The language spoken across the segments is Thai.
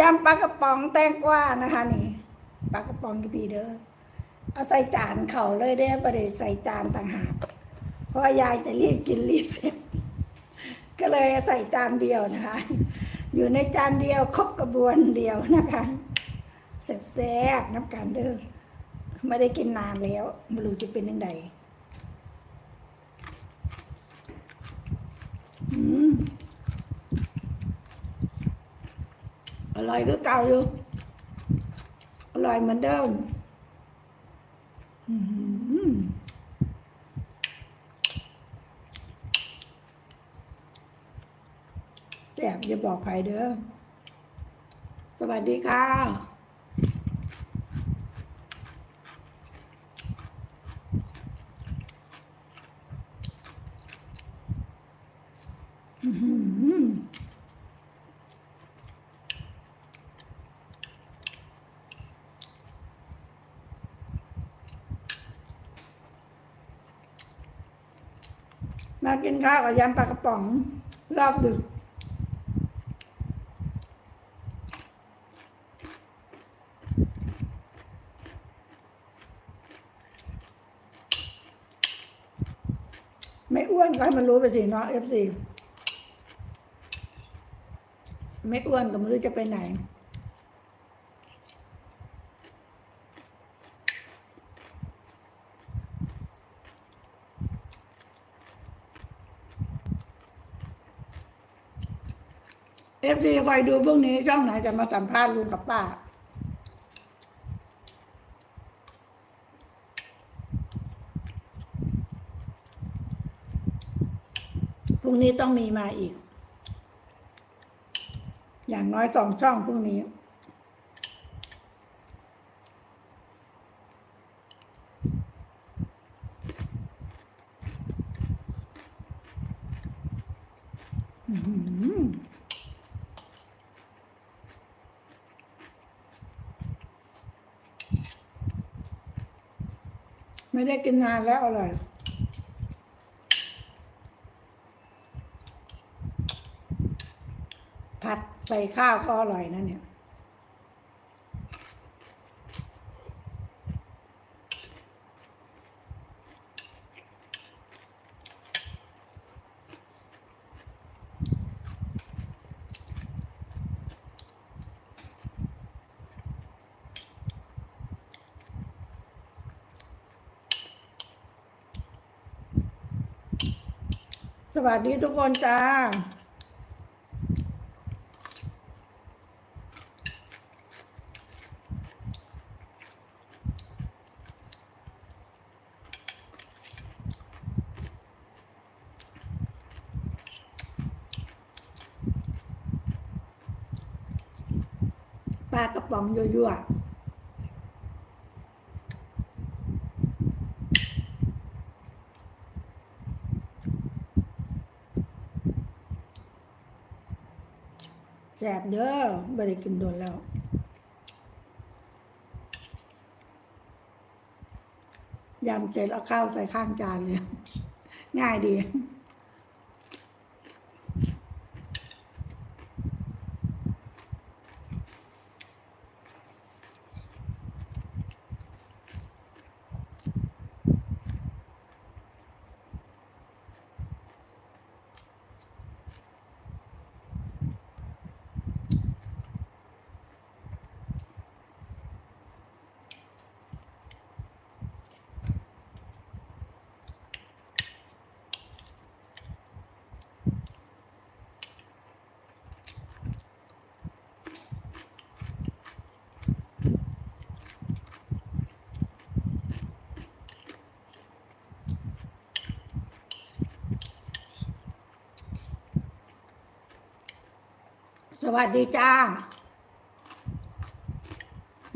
ยำปลากระป๋องแตงกวานะคะ นี่ปลากระป๋องกี่ปีเด้อเอาใส่จานเข่าเลยได้ประเดี๋ยวใส่จานต่างหากเพราะยายจะรีบกินรีบเสร็จ ก็เลยใส่จานเดียวนะคะ อยู่ในจานเดียวครบกระบวนเดียวนะคะเสบแซ่บๆน้ำกันเด้อไม่ได้กินนานแล้วไม่รู้จะเป็นยังไงอืมอ ร่อยก็เก่าอยู่อร่อยเหมือนเดิมแสบอย่าบอกใครเด้อ สวัสดีค่ะ อื้อหือ มากินข้าวกับยำปลากระป๋องรอบดึก ไม่อ้วนก็ให้มันรู้ไปสิเนาะเอฟซีไม่อ้วนก็ไม่รู้จะไปไหน เอฟซีคอยดูพวกนี้ช่องไหนจะมาสัมภาษณ์ลุงกับป้า พรุ่งนี้ต้องมีมาอีก อย่างน้อยสองช่องพรุ่งนี้อื้อ ไม่ได้กินนานแล้วอร่อยผัดใส่ข้าวก็อร่อยนะเนี่ย สวัสดีทุกคนจ้า ปลากระป๋องยั่วๆ แสบเด้อไม่ได้กินโดนแล้วยำเสร็จเอาข้าวใส่ข้างจานเลย ง่ายดี วัสดีจ้า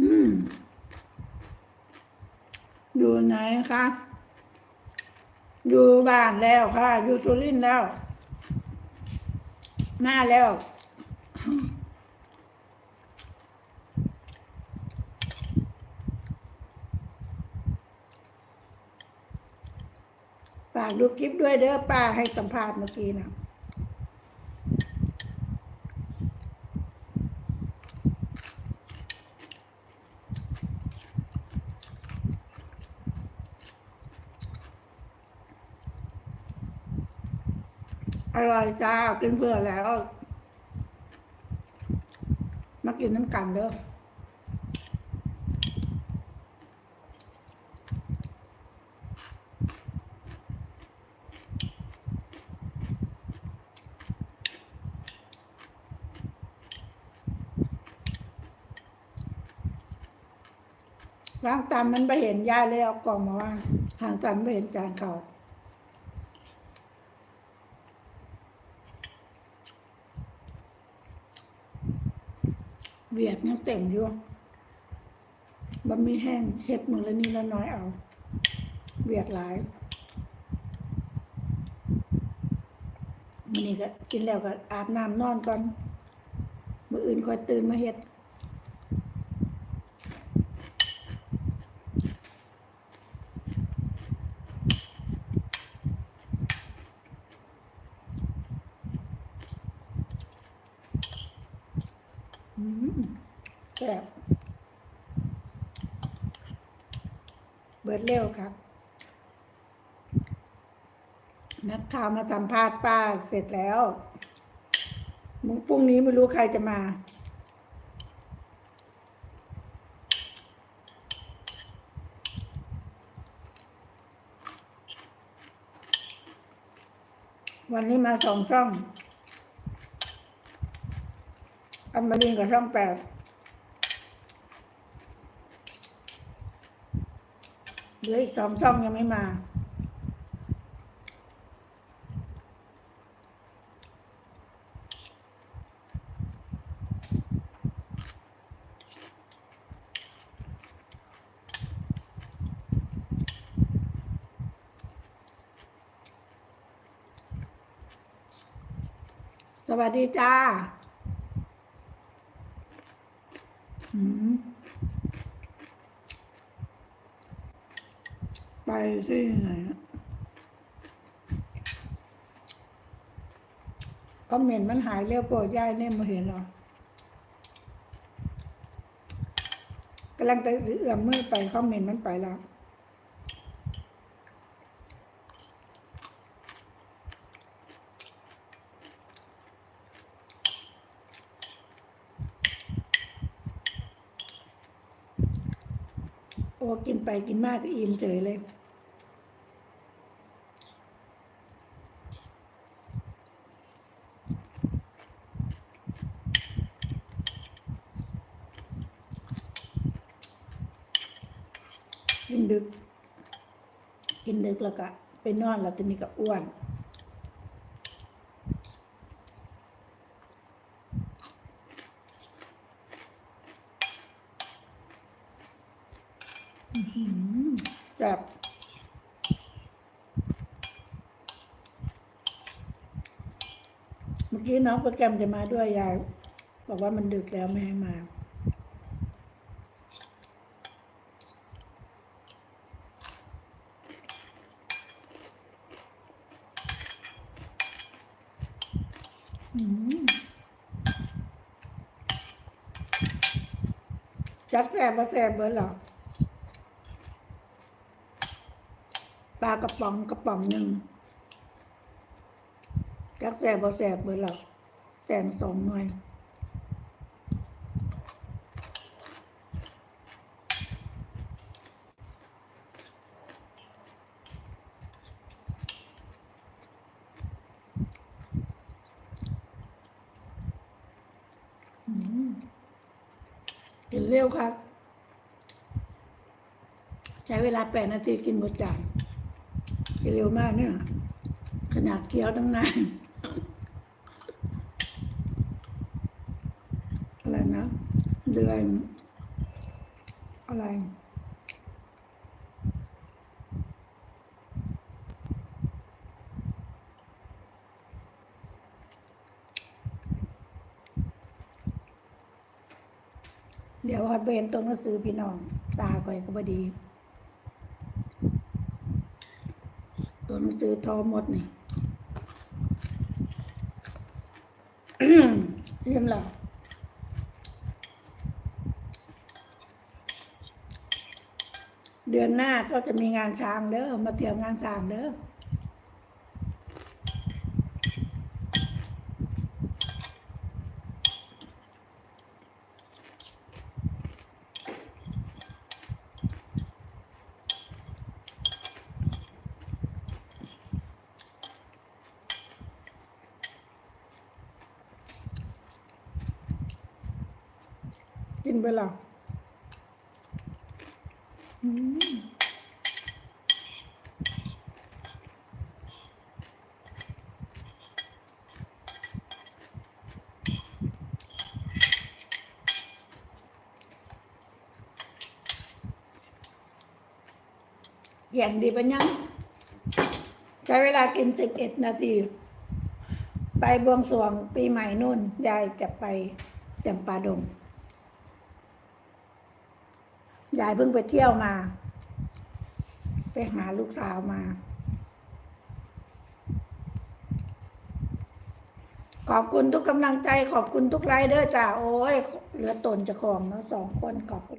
อืม อยู่ไหนคะอยู่บ้านแล้วค่ะ อยู่สุรินทร์แล้ว มาแล้ว ฝากดูคลิปด้วยเด้อป้าให้สัมภาษณ์เมื่อกี้นะ อร่อยจ้า กินเพื่อแล้ว มากินน้ำกันเด้อวางตามมันไปเห็นยายเลยเอากล่องมาวางห่างตามไปเห็นจานเขา เวียดยังเต็มอยู่บะหมี่แห้งเห็ดมือละนี่ละน้อยเอา เวียดหลายมันนี่ก็กินแล้วก็อาบน้ำนอนก่อน มืออื่นคอยตื่นมาเห็ด เร็วครับ นักข่าวมาสัมภาษณ์ป้าเสร็จแล้วมึงพรุ่งนี้ไม่รู้ใครจะมาวันนี้มาสองช่อง อันมารินกับช่องแปด เหลืออีกสองช่องยังไม่มา สวัสดีจ้า อืม ไปที่ไหนอะคอมเมนมันหายเร็วโปรดย่ายเนี่ยมาเห็นหรอกำลังไปเอื้อมมือไปคอมเมนต์มันไปแล้วโอ้กินไปกินมากก็อิ่มเฉยเลย กินดึก กิน ดึกแล้วก็ไปนอนแล้วทีนี้ก็อ้วนแบบเมื่อกี้น้องโปรแกรมจะมาด้วยยายบอกว่ามันดึกแล้วไม่ให้มา จักแสบมาแสบเบิร์หรอปลากระป๋องกระป๋องหนึ่งจักแสบบ่แสบเบิร์หรอแต่งสองหน่วย อืมกิน เร็วครับ ใช้เวลาแปดนาทีกินหมดจานเร็วมากเนี่ย ขนาดเกี้ยวตั้งนานอะไรนะ เดือนอะไร ดี๋ยวฮัดเบนตัวหนังสือพี่น้อง ตาก่อยก็บดี ตัวหนังสือทอหมดนี่เรียมแล้วเดือนหน้าก็จะมีงานช้างเด้อมาเทียวงานช้างเด้อ นไปแล้วอืมอย่างดีปะยังใช้เวลากินสิบเอ็ดนาที ไปบวงสรวงปีใหม่นู่นยายจะไปจำปาดง ยายเพิ่งไปเที่ยวมา ไปหาลูกสาวมา ขอบคุณทุกกำลังใจขอบคุณทุกไลน์เด้อจ้าโอ้ย เหลือตนจะของเนาะสองคนขอบคุณ